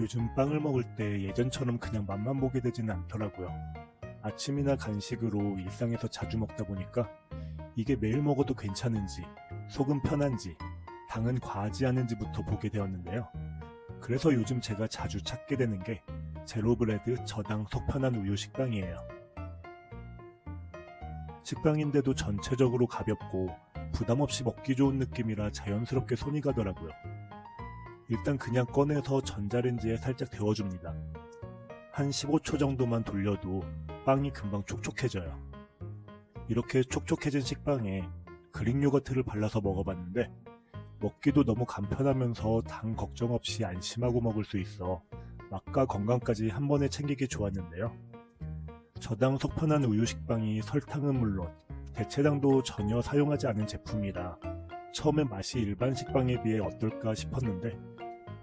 요즘 빵을 먹을 때 예전처럼 그냥 맛만 보게 되지는 않더라고요. 아침이나 간식으로 일상에서 자주 먹다 보니까 이게 매일 먹어도 괜찮은지, 속은 편한지, 당은 과하지 않은지부터 보게 되었는데요. 그래서 요즘 제가 자주 찾게 되는 게 제로브레드 저당 속 편한 우유 식빵이에요. 식빵인데도 전체적으로 가볍고 부담 없이 먹기 좋은 느낌이라 자연스럽게 손이 가더라고요. 일단 그냥 꺼내서 전자레인지에 살짝 데워줍니다. 한 15초 정도만 돌려도 빵이 금방 촉촉해져요. 이렇게 촉촉해진 식빵에 그릭 요거트를 발라서 먹어봤는데 먹기도 너무 간편하면서 당 걱정 없이 안심하고 먹을 수 있어 맛과 건강까지 한 번에 챙기기 좋았는데요. 저당 속편한 우유 식빵이 설탕은 물론 대체당도 전혀 사용하지 않은 제품이라 처음엔 맛이 일반 식빵에 비해 어떨까 싶었는데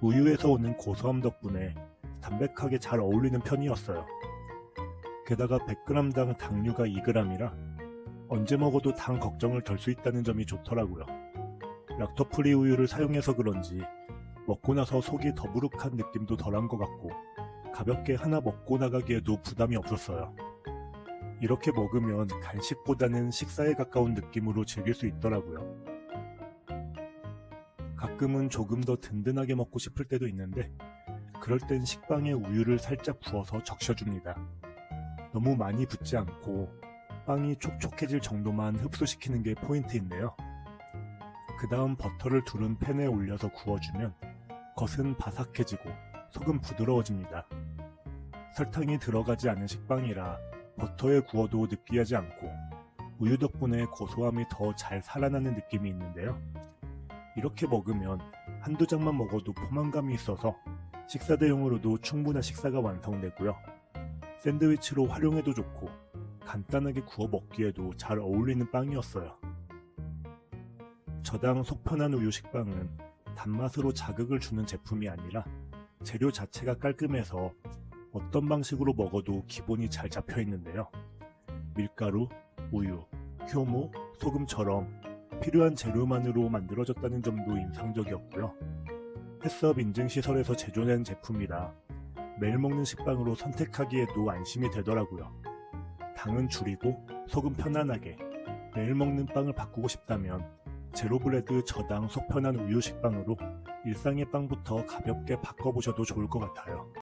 우유에서 오는 고소함 덕분에 담백하게 잘 어울리는 편이었어요. 게다가 100g당 당류가 2g이라 언제 먹어도 당 걱정을 덜 수 있다는 점이 좋더라고요. 락토프리 우유를 사용해서 그런지 먹고 나서 속이 더부룩한 느낌도 덜한 것 같고 가볍게 하나 먹고 나가기에도 부담이 없었어요. 이렇게 먹으면 간식보다는 식사에 가까운 느낌으로 즐길 수 있더라고요. 가끔은 조금 더 든든하게 먹고 싶을 때도 있는데 그럴 땐 식빵에 우유를 살짝 부어서 적셔줍니다. 너무 많이 붓지 않고 빵이 촉촉해질 정도만 흡수시키는 게 포인트인데요. 그 다음 버터를 두른 팬에 올려서 구워주면 겉은 바삭해지고 속은 부드러워집니다. 설탕이 들어가지 않은 식빵이라 버터에 구워도 느끼하지 않고 우유 덕분에 고소함이 더 잘 살아나는 느낌이 있는데요. 이렇게 먹으면 한두 장만 먹어도 포만감이 있어서 식사 대용으로도 충분한 식사가 완성되고요. 샌드위치로 활용해도 좋고 간단하게 구워 먹기에도 잘 어울리는 빵이었어요. 저당 속편한 우유 식빵은 단맛으로 자극을 주는 제품이 아니라 재료 자체가 깔끔해서 어떤 방식으로 먹어도 기본이 잘 잡혀 있는데요. 밀가루, 우유, 효모, 소금처럼 필요한 재료만으로 만들어졌다는 점도 인상적이었고요. 햇섭 인증시설에서 제조된 제품이라 매일 먹는 식빵으로 선택하기에도 안심이 되더라고요. 당은 줄이고 속은 편안하게 매일 먹는 빵을 바꾸고 싶다면 제로브레드 저당 속편한 우유 식빵으로 일상의 빵부터 가볍게 바꿔보셔도 좋을 것 같아요.